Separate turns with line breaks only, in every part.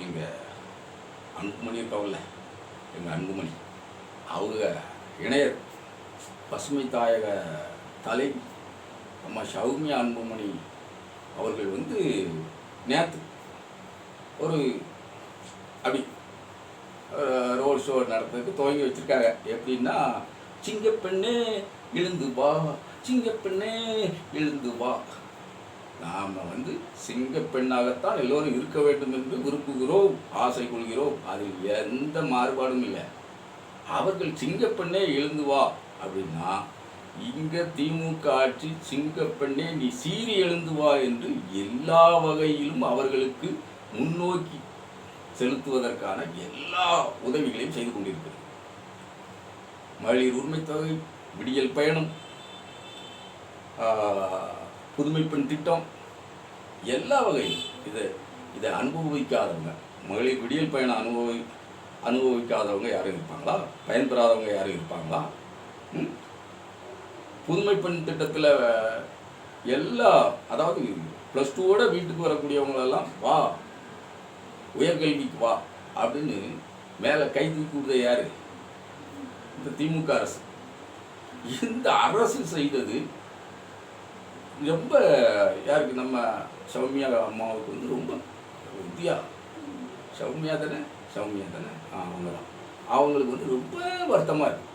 எங்கள் அன்புமணி இருக்காங்கல்ல எங்கள் அன்புமணி. அவங்க இணையர் பசுமை தாயக தலை நம்ம சௌமியா அன்புமணி அவர்கள் வந்து நேற்று ஒரு அப்படி ரோல் ஷோ நடத்துறதுக்கு துவங்கி வச்சுருக்காங்க. எப்படின்னா சிங்கப்பெண்ணே எழுந்து வா சிங்கப்பெண்ணே எழுந்து வா. நாம் வந்து சிங்கப்பெண்ணாகத்தான் எல்லோரும் இருக்க வேண்டும் என்று விரும்புகிறோம் ஆசை கொள்கிறோம். அதில் எந்த மாறுபாடும் இல்லை. அவர்கள் சிங்கப்பெண்ணே எழுந்து வா அப்படின்னா இங்கே திமுக ஆட்சி சிங்கப்பெண்ணே நீ சீறி எழுந்து வா என்று எல்லா வகையிலும் அவர்களுக்கு முன்னோக்கி செலுத்துவதற்கான எல்லா உதவிகளையும் செய்து கொண்டிருக்கிறது. மகளிர் உரிமை தொகை விடியல் பயணம் புதுமை பெண் திட்டம். எல்லா வகையிலும் இதை இதை அனுபவிக்காதவங்க மகளிர் விடியல் பயணம் அனுபவி அனுபவிக்காதவங்க யாரும் இருப்பாங்களா? பயன்பெறாதவங்க யாரும் இருப்பாங்களா? புதுமை பெண் திட்டத்தில் எல்லா அதாவது ப்ளஸ் டூவோட வீட்டுக்கு வரக்கூடியவங்களெல்லாம் வா உயர்கல்விக்கு வா அப்படின்னு மேலே கை தூக்கி யார் யாரு? இந்த திமுக அரசு. இந்த அரசு செய்தது ரொம்ப யாருக்கு நம்ம சௌமியா அம்மாவுக்கு வந்து ரொம்ப உத்தியா சௌமியா தானே? சௌமியா தானே? அவங்க தான் அவங்களுக்கு வந்து ரொம்ப வருத்தமாக இருக்கு.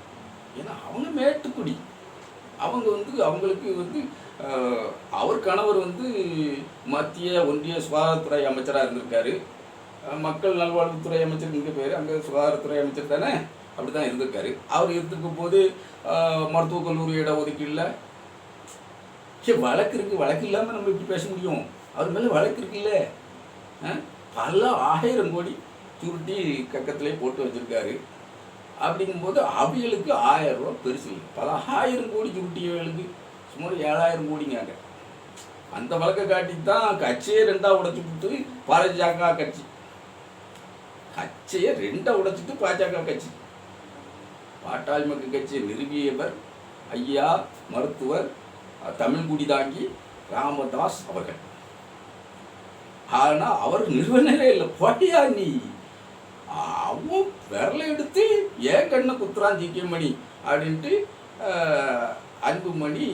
ஏன்னா அவங்க மேட்டுக்குடி. அவங்க வந்து அவங்களுக்கு வந்து அவர் கணவர் வந்து மத்திய ஒன்றிய சுகாதாரத்துறை அமைச்சராக இருந்திருக்காரு. மக்கள் நல்வாழ்வுத்துறை அமைச்சர் இங்கே பேர் அங்கே சுகாதாரத்துறை அமைச்சர் தானே? அப்படி தான் இருந்திருக்காரு. அவர் இருந்திருக்கும் போது மருத்துவக் கல்லூரி இட ஒதுக்கீடில் சரி வழக்கு இருக்குது வழக்கு இல்லாமல் நம்ம இப்படி பேச முடியும்? அவர் மேலே வழக்கு இருக்குல்ல ஆ? பல ஆயிரம் கோடி சுருட்டி கக்கத்திலே போட்டு வச்சிருக்காரு. அப்படிங்கும்போது அவியலுக்கு ஆயிரம் ரூபா பெருசு இல்லை. பல ஆயிரம் கோடி சுருட்டியவர்களுக்கு சுமார் ஏழாயிரம் கோடிங்காங்க அந்த வழக்கை காட்டி தான் கட்சியே ரெண்டாக உடைச்சி கொடுத்து பாஜக கட்சி. கட்சியை ரெண்டாக உடைச்சிட்டு பாஜக கட்சி. பாட்டாளி மக்கள் கட்சியை நிறுவியவர் ஐயா மருத்துவர் தமிழ் தமிழ்குடி தாங்கி ராமதாஸ் அவர்கள். ஆனால் அவர் நிறுவனரே இல்லை போட்டியா நீ? அவன் விரலை எடுத்து ஏன் கண்ணை குத்துறான் ஜிக்கியமணி அப்படின்ட்டு அன்புமணி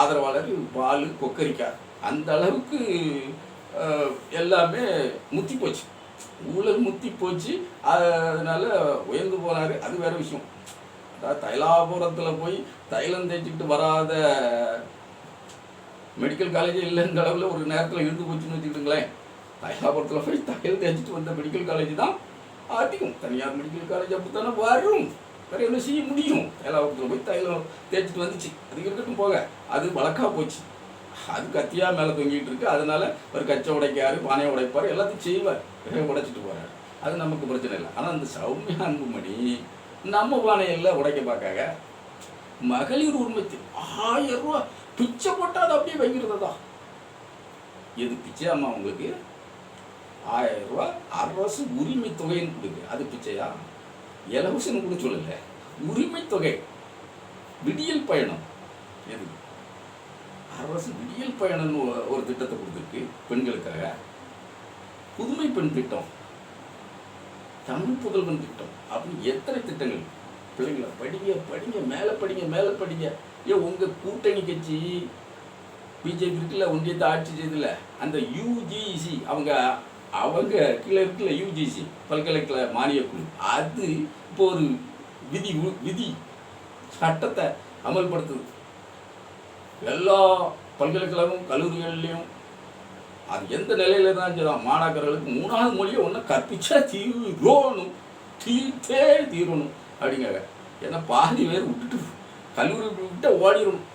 ஆதரவாளர் பால் கொக்கரிக்கார். அந்த அளவுக்கு எல்லாமே முத்தி போச்சு. ஊழல் முத்தி போச்சு. அதனால உயர்ந்து போனாரு. அது வேறு விஷயம். தைலாபுரத்தில் போய் தைலம் தேய்ச்சிக்கிட்டு வராத மெடிக்கல் காலேஜே இல்லைங்கிற அளவில் ஒரு நேரத்தில் இருந்து போச்சுன்னு வச்சுக்கிட்டுங்களேன் தைலாபுரத்தில் போய் தையல் தேய்ச்சிட்டு வந்த மெடிக்கல் காலேஜ் தான் அதிகம் தனியார் மெடிக்கல் காலேஜ் அப்படித்தானே வரும். வேற என்ன செய்ய முடியும்? தைலாபுரத்தில் போய் தைலம் தேய்ச்சிட்டு வந்துச்சு. அது இருக்கட்டும் போக. அது வழக்கா போச்சு. அது கத்தியாக மேலே தொங்கிட்டு இருக்கு. அதனால ஒரு கச்சை உடைக்காரு பானையை உடைப்பார் எல்லாத்தையும் செய்வார். உடைச்சிட்டு போகிறார் அது நமக்கு பிரச்சனை இல்லை. ஆனால் அந்த சௌமியா அன்புமணி நம்ம பானையில் உடைக்க பார்க்காங்க மகளிர் உரிமைக்கு ஆயிரம் ரூபா பிச்சை போட்டால் அது அப்படியே வைக்கிறதா? எது பிச்சை? அம்மா உங்களுக்கு ஆயிரம் ரூபா அரசு உரிமை தொகைன்னு கொடுக்கு அது பிச்சையா? இலவசன்னு கூட சொல்லல. உரிமை தொகை. விடியல் பயணம். எது? அரசு விடியல் பயணம்னு ஒரு- ஒரு திட்டத்தை கொடுத்துருக்கு பெண்களுக்காக. புதுமை பெண் திட்டம். தமிழ் புதல்வன் திட்டம் அப்படின்னு எத்தனை திட்டங்கள்? பிள்ளைங்கள படிங்க படிங்க மேலே படிங்க மேலே படிங்க. ஏன் உங்கள் கூட்டணி கட்சி பிஜேபி இருக்குல்ல ஒன்றியத்தை ஆட்சி செய்தில்ல அந்த யூஜிசி அவங்க அவங்க கீழே இருக்குல்ல யூஜிசி பல்கலைக்கழக மானியக்குழு அது இப்போ ஒரு விதி உ- விதி சட்டத்தை அமல்படுத்துது. எல்லா பல்கலைக்கழகம் கல்லூரிகள்லேயும் அது எந்த நிலையில தான் செய்யலாம் மாணாக்கர்களுக்கு மூணாவது மொழியை ஒன்று கற்பிச்சா தீரணும். தீர்த்தே தீரணும் அப்படிங்காங்க ஏன்னா பாதி பேர் விட்டுட்டு கல்லூரி விட்டு ஓடிடணும்.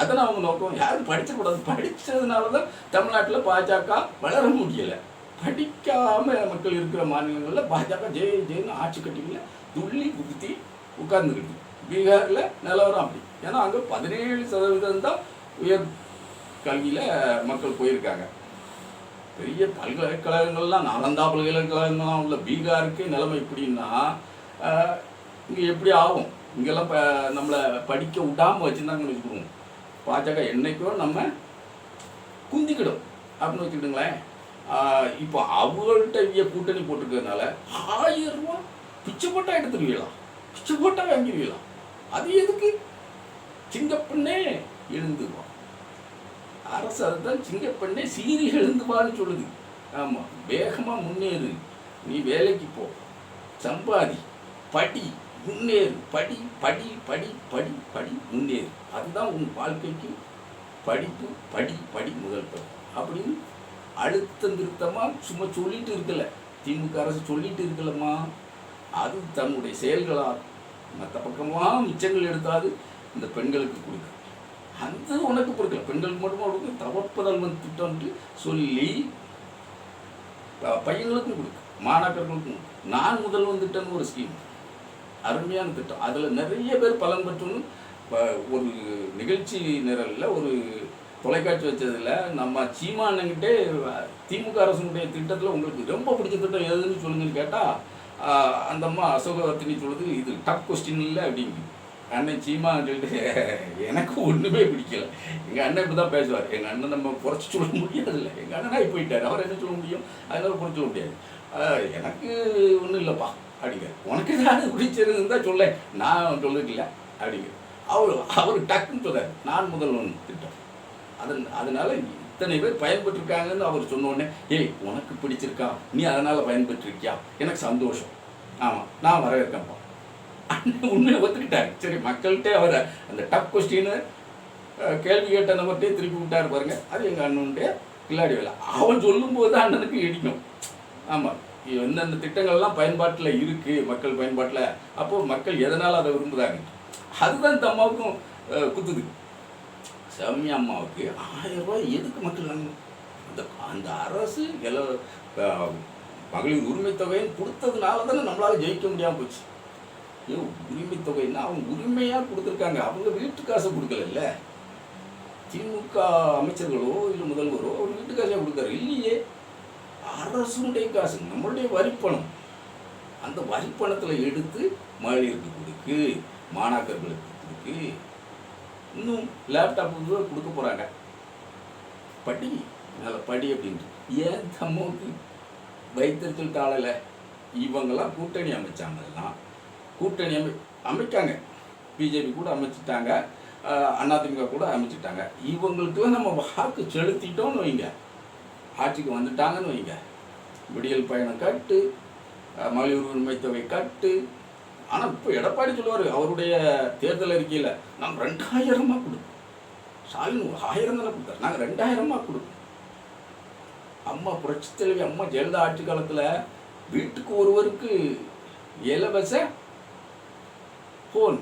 அதான் அவங்க நோக்கம். யாரும் படிச்சிடக்கூடாது படித்ததுனால தான் தமிழ்நாட்டில் பாஜக வளர முடியலை. படிக்காம மக்கள் இருக்கிற மாநிலங்களில் பாஜக ஜெய ஜெயின்னு ஆட்சி கட்டிக்கல துள்ளி குத்தி உட்கார்ந்துக்கிட்டு பீகாரில் நிலவரம் அப்படி. ஏன்னா அங்கே பதினேழு சதவீதம் தான் உயர் கல்வியில் மக்கள் போயிருக்காங்க. பெரிய பல்கலைக்கழகங்கள்லாம் நாலந்தா பல்கலைக்கழகங்கள்லாம் உள்ள பீகாருக்கு நிலைமை எப்படின்னா இங்கே எப்படி ஆகும்? இங்கெல்லாம் ப நம்மளை படிக்க விடாமல் வச்சுருந்தாங்கன்னு வச்சுக்கிடுவோம் பாஜக என்னைக்கோ நம்ம குந்திக்கிடும். அப்படின்னு வச்சுக்கிட்டுங்களேன். இப்போ அவங்கள்ட்ட இவங்க கூட்டணி போட்டிருக்கிறதுனால ஆயிரம் ரூபா பிச்சை போட்டா எடுத்துருவீங்களா? பிச்சை போட்டால் வாங்கிடுவீங்களா அது எதுக்கு? சின்ன எழுந்து எழுந்துவான் அரசு அதுதான் சிங்கப்பெண்ணே சீறி எழுந்துவான்னு சொல்லுது. ஆமாம் வேகமாக முன்னேறு. நீ வேலைக்கு போ. சம்பாதி. படி முன்னேறு. படி படி படி படி படி முன்னேறு. அதுதான் உன் வாழ்க்கைக்கு படிப்பு படி படி முதல் படி. அப்படின்னு அழுத்தம் திருத்தமாக சும்மா சொல்லிட்டு இருக்கல. திமுக அரசு சொல்லிட்டு இருக்கலம்மா. அது தன்னுடைய செயல்களால் மற்ற பக்கமாக மிச்சங்கள் எடுத்தாது இந்த பெண்களுக்கு கொடுக்கு. அந்த உனக்கு பொறுக்கல பெண்களுக்கு மட்டுமா கொடுக்கு? தவப்பதல்வன் திட்டம்ட்டு சொல்லி பையன்களுக்கும் கொடுக்கும் மாணாக்கர்களுக்கும் நான் முதல்வன் திட்டம்னு ஒரு ஸ்கீம் அருமையான திட்டம். அதில் நிறைய பேர் பலன் பெற்றுன்னு ஒரு நிகழ்ச்சி நிரலில் ஒரு தொலைக்காட்சி வச்சதில் நம்ம சீமானங்கிட்டே திமுக அரசுடைய திட்டத்தில் உங்களுக்கு ரொம்ப பிடிச்ச திட்டம் எதுன்னு சொல்லுங்கன்னு கேட்டால் அந்த அம்மா அசோகவர்த்தினி சொல்லுது இது டப் கொஸ்டின் இல்லை அப்படிங்குது. அண்ணன் சீமான்னு சொல்லிட்டு எனக்கு ஒன்றுமே பிடிக்கல. எங்கள் அண்ணன் இப்படி தான் பேசுவார். எங்கள் அண்ணன் நம்ம குறைச்சி சொல்ல முடியாதுல்ல. எங்கள் அண்ணனாகி போயிட்டார். அவர் என்ன சொல்ல முடியும்? அதனால குறைச்சி சொல்ல முடியாது. எனக்கு ஒன்றும் இல்லைப்பா. அப்படிங்க உனக்கு ஏதாவது பிடிச்சிருந்தா சொல்ல. நான் சொல்லிருக்கல அப்படிங்க அவர் அவர் டக்குன்னு சொல்ல நான் முதல் ஒன்று திட்டம். அதன் அதனால் இத்தனை பேர் பயன்பெற்றிருக்காங்கன்னு அவர் சொன்னோடனே ஏய் உனக்கு பிடிச்சிருக்கா? நீ அதனால் பயன்பெற்றிருக்கியா? எனக்கு சந்தோஷம். ஆமாம் நான் வரவேற்கேன்ப்பா. அண்ணன் உண்மையை ஒத்துக்கிட்டார். சரி மக்கள்கிட்டே அவர் அந்த டப் கொஸ்டின்னு கேள்வி கேட்ட நம்பர்கிட்டே திருப்பி விட்டாரு பாருங்க. அது எங்கள் அண்ணனுடைய கில்லாடி வேலை. அவன் சொல்லும்போது அண்ணனுக்கு இடிக்கும். ஆமாம் எந்தெந்த திட்டங்கள்லாம் பயன்பாட்டில் இருக்குது மக்கள் பயன்பாட்டில் அப்போது மக்கள் எதனால் அதை விரும்புகிறாங்க அதுதான் இந்த அம்மாவுக்கும் குத்துது. சாமி அம்மாவுக்கு ஆயிரம் ரூபாய் எதுக்கு மக்கள் அந்த அந்த அரசு எல மகளிர் உரிமை தொகையும் கொடுத்ததுனால தானே நம்மளால ஜெயிக்க முடியாமல் போச்சு. ஐயோ உரிமை தொகைன்னா அவங்க உரிமையாக கொடுத்துருக்காங்க. அவங்க வீட்டு காசை கொடுக்கலல்ல? திமுக அமைச்சர்களோ இல்லை முதல்வரோ அவர் வீட்டு காசை கொடுத்தாரு? இல்லையே. அரசுடைய காசு நம்மளுடைய வரிப்பணம் அந்த வரிப்பணத்தில் எடுத்து மகளிருக்கு கொடுக்கு மாணாக்கர்களுக்கு கொடுக்கு. இன்னும் லேப்டாப் கொடுக்க போகிறாங்க படி நல்ல படி அப்படின்ட்டு. ஏன் தம்முக்கு வைத்திருத்தல் காலையில் இவங்கெல்லாம் கூட்டணி அமைச்சாங்கலாம் கூட்டணி அமை அமைக்காங்க பிஜேபி கூட அமைச்சிட்டாங்க. அதிமுக கூட அமைச்சிட்டாங்க. இவங்களுக்கு நம்ம வாக்கு செலுத்திட்டோம்னு வைங்க. ஆட்சிக்கு வந்துட்டாங்கன்னு வைங்க. விடியல் பயணம் கட்டு மகளிர் உரிமை தொகை கட்டு. ஆனால் இப்போ எடப்பாடி சொல்லுவார் அவருடைய தேர்தல் அறிக்கையில் நாங்கள் ரெண்டாயிரமாக கொடுப்போம். ஸ்டாலின் ஆயிரம் தானே கொடுத்தாரு. நாங்கள் ரெண்டாயிரமாக கொடுப்போம். அம்மா புரட்சி தலைவி அம்மா ஜெயலலிதா ஆட்சி காலத்தில் வீட்டுக்கு ஒருவருக்கு இலவச ஃபோன்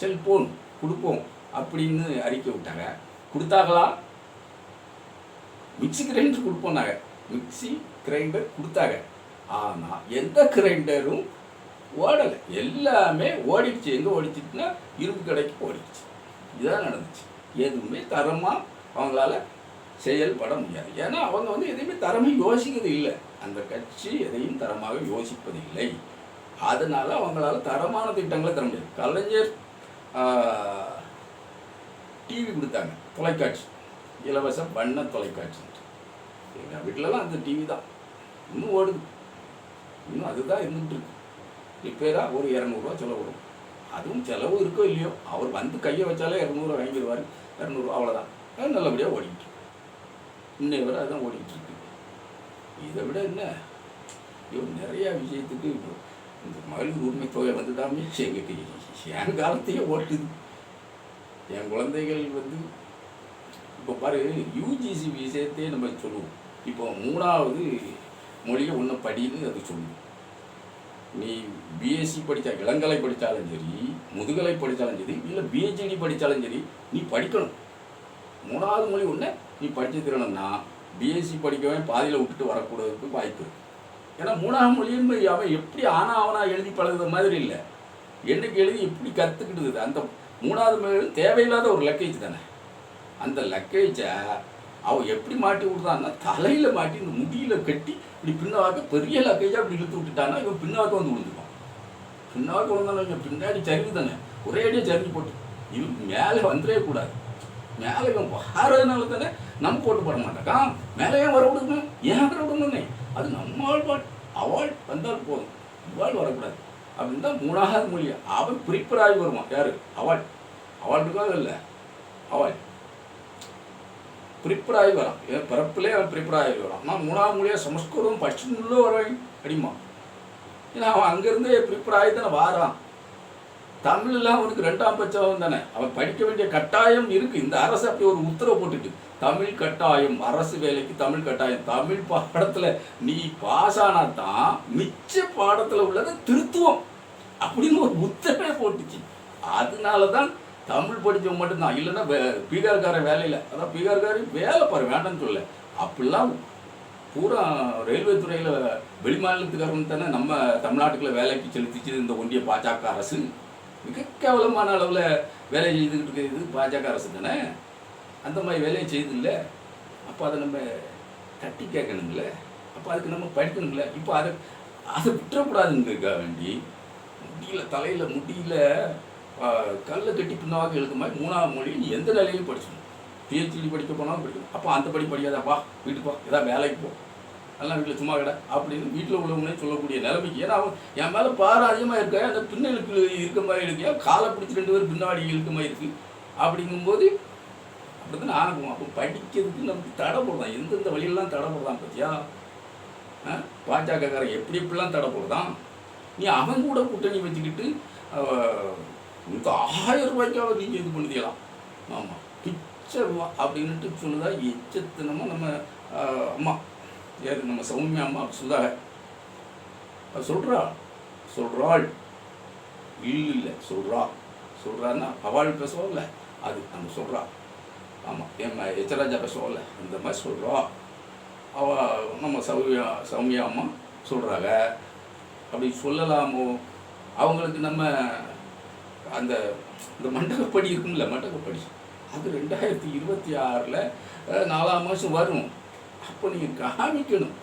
செல்போன் கொடுப்போம் அப்படின்னு அறிக்கை விட்டாங்க. கொடுத்தாங்களா மிக்ஸி கிரைண்டர் கொடுப்போம் நாங்கள் மிக்ஸி கிரைண்டர் கொடுத்தாங்க. ஆனால் எந்த கிரைண்டரும் ஓடலை. எல்லாமே ஓடிடுச்சு. எங்கே ஓடிச்சிட்டுனா இரும்பு கடைக்கு ஓடிடுச்சு. இதுதான் நடந்துச்சு. எதுவுமே தரமாக அவங்களால செயல்பட முடியாது. ஏன்னா அவங்க வந்து எதையுமே தரமாக யோசிக்கிறது இல்லை. அந்த கட்சி எதையும் தரமாக யோசிப்பதில்லை. அதனால் அவங்களால தரமான திட்டங்களை தர முடியாது. கலைஞர் டிவி கொடுத்தாங்க. தொலைக்காட்சி. இலவச வண்ண தொலைக்காட்சி. எங்கள் வீட்டிலலாம் அந்த டிவி தான். இன்னும் ஓடுது. இன்னும் அதுதான் இருந்துட்டு ரிப்பேராக ஒரு இரநூறுவா செலவு வரும். அதுவும் செலவு இருக்கோ இல்லையோ அவர் வந்து கையை வச்சாலே இரநூறுவா வாங்கிடுவார். இரநூறுவா அவ்வளோதான் அது நல்லபடியாக ஓடிக்கிட்டு இருக்கு. இன்னை வரை அதுதான் ஓடிக்கிட்டு இருக்கு. இதை விட என்ன? ஐயோ நிறையா விஷயத்துக்கு இப்போ இந்த மகளிர் உரிமை தொகை வந்துட்டாமே தாமே எங்களுக்கு என் காலத்தையே ஓட்டுது என் குழந்தைகள் வந்து இப்போ பாரு யூஜிசி விஷயத்தையே நம்ம சொல்லுவோம் இப்போ மூணாவது மொழியை ஒன்று படின்னு அது சொல்லுவோம் நீ பிஎஸ்சி படித்தா இளங்கலை படித்தாலும் சரி முதுகலை படித்தாலும் சரி இல்லை பிஹெச்டி படித்தாலும் சரி நீ படிக்கணும்। மூணாவது மொழி ஒன்று நீ படிச்சு திறனம்னா பிஎஸ்சி படிக்கவே பாதியில் விட்டுட்டு வரக்கூடாதுக்கு வாய்ப்பு இருக்குது ஏன்னா மூணாவது மொழின்னு அவன் எப்படி ஆனா அவனா எழுதி பழகுற மாதிரி இல்லை. என்னைக்கு எழுதி எப்படி கற்றுக்கிட்டது அந்த மூணாவது மொழி தேவையில்லாத ஒரு லக்கேஜ் தானே. அந்த லக்கேஜை அவன் எப்படி மாட்டி விடுறான்னா தலையில் மாட்டி இந்த முடியில கட்டி இப்படி பின்னாக்க பெரிய லக்கேஜாக அப்படி இழுத்து விட்டுட்டான்னா இவன் பின்னாக்க வந்து விழுந்துப்பான் பின்னாக்க விழுந்தாலும் இவன் பின்னாடி சரிவு தானே. ஒரே அடியாக சரிஞ்சு போட்டு. இவன் மேலே வந்துடவே கூடாது. மேலே இவன் வாரதுனால தானே நம்ம போட்டு போட மாட்டாக்கா மேலே ஏன் வர விடணும் ஏன் வர விடணும்னே அது நம்ம ஆழ்வாள் அவள் வந்தால் போதும். இவாள் வரக்கூடாது. அப்படின்னு தான் மூணாவது மொழி அவன் பிரிப்பராகி வருவான். யாரு? அவள். அவள் இருக்காது இல்லை. அவள். பிரிப்பராகி வரான். ஏன் பிறப்பிலே அவன் பிரிப்பராகி வரான். நான் மூணாவது மொழியாக சமஸ்கிருதம் படிச்சுள்ள வரேன் அடிமா ஏன்னா அவன் அங்கேருந்தே பிரிப்பராகி தானே வாரான். தமிழ்லாம் அவனுக்கு ரெண்டாம் பட்சம் தானே. அவன் படிக்க வேண்டிய கட்டாயம் இருக்கு. இந்த அரசு அப்படி ஒரு உத்தரவு போட்டுட்டு தமிழ் கட்டாயம் அரசு வேலைக்கு தமிழ் கட்டாயம் தமிழ் பாடத்துல நீ பாஸ் ஆனா தான் மிச்ச பாடத்துல உள்ளதை திருத்துவோம். அப்படின்னு ஒரு உத்தரவே போட்டுச்சு. அதனால தான் தமிழ் படிச்சவன் மட்டும்தான். இல்லைன்னா வே- வேலையில் அதான் பீகார்காரி வேலை பாரு வேண்டாம்னு சொல்ல அப்படிலாம் பூரா ரயில்வே துறையில் வெளிமாநிலத்துக்காரன் தானே நம்ம தமிழ்நாட்டுக்குள்ள வேலைக்கு செலுத்திச்சு இந்த ஒன்றிய பாஜக அரசு. மிக கேவலமான அளவில் வேலை செய்துக்கிட்டு இருக்கிறது பாஜக அரசு தானே? அந்த மாதிரி வேலையை செய்யுதில்ல அப்போ அதை நம்ம தட்டி கேட்கணுங்கள அப்போ அதுக்கு நம்ம படிக்கணுங்கள இப்போ அதை அதை விட்டுறக்கூடாதுங்கிறதுக்காக வேண்டி முடியல தலையில் முடியல கல்லை கட்டி பின்னாக எழுத மாதிரி மூணாவது மொழி நீ எந்த நிலையிலும் படிச்சிடணும் பிஹெச்டி படிக்க போனாலும் படிக்கணும். அப்போ அந்த படி படிக்காதா வா வீட்டுக்கு வா. ஏதாவது வேலைக்கு போ. எல்லாம் வீட்டில் சும்மா கடை அப்படின்னு வீட்டில் உள்ளவங்களே சொல்லக்கூடிய நிலைமைக்கு. ஏன்னா அவன் என் மேலே பாரு அதிகமாக இருக்க? அந்த பின்னலுக்கு இருக்க மாதிரி இருக்கியா காலை பிடிச்சி ரெண்டு பேரும் பின்னாடி இருக்க மாதிரி இருக்குது அப்படிங்கும்போது அப்படி தான் ஆரம்பம் அப்போ படிக்கிறதுக்கு நமக்கு தடை போடுறான் எந்தெந்த வழியெல்லாம் தடை போடுறான் பார்த்தியா பாஜகக்காரன் எப்படி எப்படிலாம் தடை போடுறான்? நீ அவன் கூட கூட்டணி வச்சுக்கிட்டு அஹ், ஆயிரம் ரூபாய்க்காக நீங்கள் இது பண்ணிக்கலாம் ஆமாம் பிச்சை அப்படின்ட்டு சொல்லுதா எச்சத்தனமாக நம்ம அம்மா. ஏது நம்ம சௌமியா அம்மா சொல்லுதாக அது சொல்கிறா சொல்கிறாள் இல்லை இல்லை சொல்கிறா சொல்கிறான்னா அவள் இல்லை அது நம்ம சொல்கிறா ஆமாம் என் எச்சராஜா பேசுவோம்ல அந்த மாதிரி சொல்கிறா அவ நம்ம சௌமியா சௌமியா அம்மா சொல்கிறாங்க அப்படி சொல்லலாமோ? அவங்களுக்கு நம்ம அந்த இந்த மண்டகப்படி இருக்கும்ல மண்டகப்படி. அது ரெண்டாயிரத்தி இருபத்தி ஆறில் நாலாம் மாதம் வரும். அப்போ நீங்கள் காமிக்கணும்